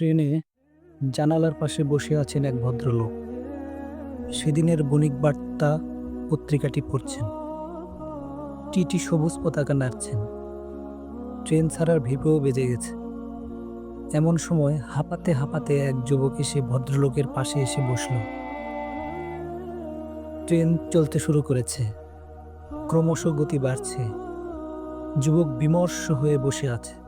ট্রেনে জানালার পাশে বসে আছেন এক ভদ্রলোক। সেদিনের বণিক বার্তা পত্রিকাটি পড়ছেন। টিটি সবুজ পতাকা নাড়ছেন। ট্রেন ছাড়ার ভিপেও বেজে গেছে। এমন সময় হাঁপাতে হাঁপাতে এক যুবক এসে ভদ্রলোকের পাশে এসে বসল। ট্রেন চলতে শুরু করেছে। ক্রমশ গতি বাড়ছে। যুবক বিমর্ষ হয়ে বসে আছে।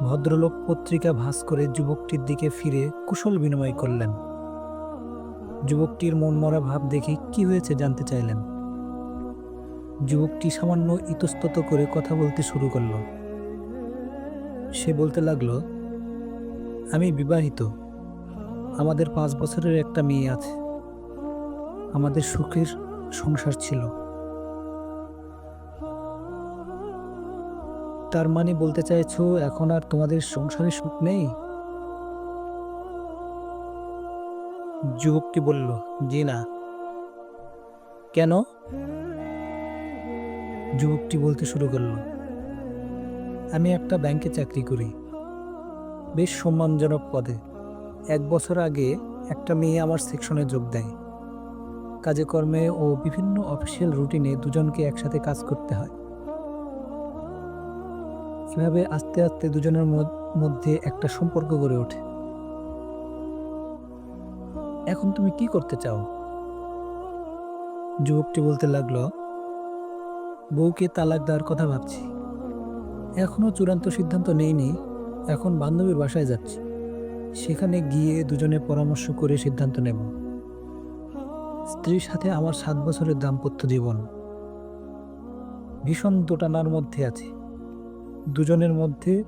ভদ্রলোক পত্রিকা ভাঁজ করে যুবকটির দিকে ফিরে কুশল বিনিময় করলেন। যুবকটির মনমরা ভাব দেখে কি হয়েছে জানতে চাইলেন। যুবকটি সামান্য ইতস্তত করে কথা বলতে শুরু করল। সে বলতে লাগল, আমি বিবাহিত। আমাদের পাঁচ বছরের একটা মেয়ে আছে। আমাদের সুখের সংসার ছিল। তার মানে বলতে চাইছো এখন আর তোমাদের সংসারে সুখ নেই? যুবকটি বলল জি না। কেন? যুবকটি বলতে শুরু করল আমি একটা ব্যাংকে চাকরি করি বেশ সম্মানজনক পদে। এক বছর আগে একটা মেয়ে আমার সেকশনে যোগ দেয়। কাজে কর্মে ও বিভিন্ন অফিসিয়াল রুটিনে দুজনকে একসাথে কাজ করতে হয়। এভাবে আস্তে আস্তে দুজনের মধ্যে একটা সম্পর্ক গড়ে ওঠে? এখন তুমি কি করতে চাও? যুবকটি বলতে লাগল, বউকে তালাক দেওয়ার কথা ভাবছি। এখনও চূড়ান্ত সিদ্ধান্ত নেইনি। এখন বান্ধবীর বাসায় যাচ্ছি। সেখানে গিয়ে দুজনে পরামর্শ করে সিদ্ধান্ত নেব। স্ত্রীর সাথে আমার সাত বছরের দাম্পত্য জীবন ভীষণ দোটানার মধ্যে আছে। দুজনের মধ্যে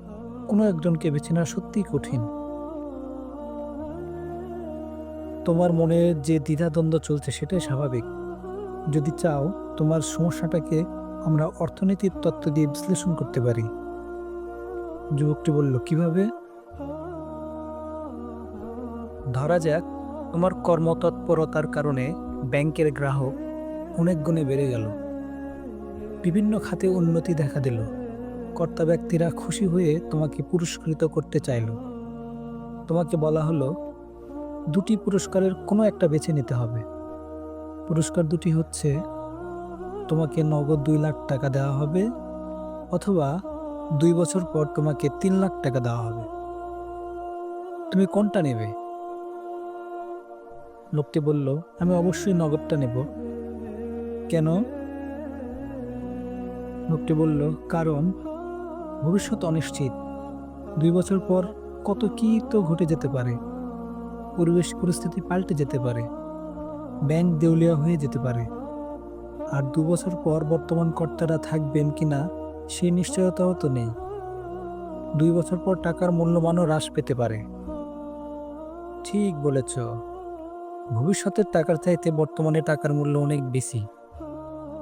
কোনো একজনকে বেছে নেওয়া সত্যিই কঠিন। তোমার মনে যে দ্বিধাদ্বন্দ্ব চলছে সেটাই স্বাভাবিক। যদি চাও, তোমার সমস্যাটাকে আমরা অর্থনীতির তত্ত্ব দিয়ে বিশ্লেষণ করতে পারি। যুবকটি বলল, কীভাবে? ধরা যাক, তোমার কর্মতৎপরতার কারণে ব্যাংকের গ্রাহক অনেক গুণে বেড়ে গেল। বিভিন্ন খাতে উন্নতি দেখা দিল। কর্তা ব্যক্তিরা খুশি হয়ে তোমাকে পুরস্কৃত করতে চাইল। তোমাকে বলা হলো, দুটি পুরস্কারের কোনো একটা বেছে নিতে হবে। পুরস্কার দুটি হচ্ছে, তোমাকে নগদ দুই লাখ টাকা দেওয়া হবে অথবা দুই বছর পর তোমাকে তিন লাখ টাকা দেওয়া হবে। তুমি কোনটা নেবে? লোকটি বলল, আমি অবশ্যই নগদটা নেব। কেন? লোকটি বলল, কারণ ভবিষ্যৎ অনিশ্চিত। দুই বছর পর কত কি তো ঘটে যেতে পারে। পরিবেশ পরিস্থিতি পাল্টে যেতে পারে। ব্যাংক দেউলিয়া হয়ে যেতে পারে। আর দু বছর পর বর্তমান কর্তারা থাকবেন কি না সেই নিশ্চয়তাও তো নেই। দুই বছর পর টাকার মূল্যমানও হ্রাস পেতে পারে। ঠিক বলেছ। ভবিষ্যতের টাকার চাইতে বর্তমানে টাকার মূল্য অনেক বেশি।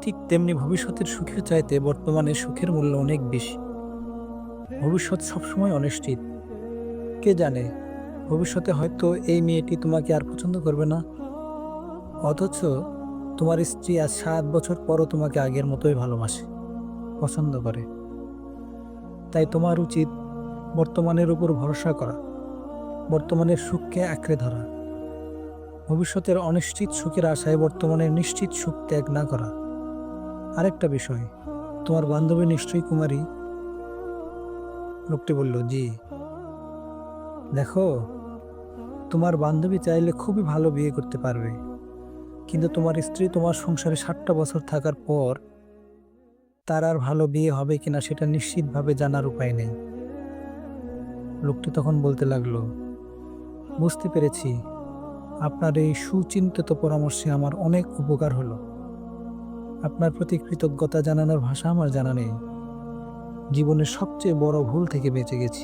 ঠিক তেমনি ভবিষ্যতের সুখের চাইতে বর্তমানে সুখের মূল্য অনেক বেশি। ভবিষ্যৎ সবসময় অনিশ্চিত। কে জানে, ভবিষ্যতে হয়তো এই মেয়েটি তোমাকে আর পছন্দ করবে না। অথচ তোমার স্ত্রী আজ সাত বছর পরও তোমাকে আগের মতোই ভালোবাসে, পছন্দ করে। তাই তোমার উচিত বর্তমানের উপর ভরসা করা, বর্তমানের সুখকে আঁকড়ে ধরা। ভবিষ্যতের অনিশ্চিত সুখের আশায় বর্তমানের নিশ্চিত সুখ ত্যাগ না করা। আরেকটা বিষয়, তোমার বান্ধবী নিশ্চয়ই কুমারী লোকটি বলল, জি। দেখো, তোমার বান্ধবী চাইলে খুবই ভালো বিয়ে করতে পারবে। কিন্তু তোমার স্ত্রী তোমার সংসারে ষাটটা বছর থাকার পর তার আর ভালো বিয়ে হবে কিনা সেটা নিশ্চিতভাবে জানার উপায় নেই। লোকটি তখন বলতে লাগল, বুঝতে পেরেছি। আপনার এই সুচিন্তিত পরামর্শে আমার অনেক উপকার হলো। আপনার প্রতি কৃতজ্ঞতা জানানোর ভাষা আমার জানা নেই। জীবনের সবচেয়ে বড় ভুল থেকে বেঁচে গেছি।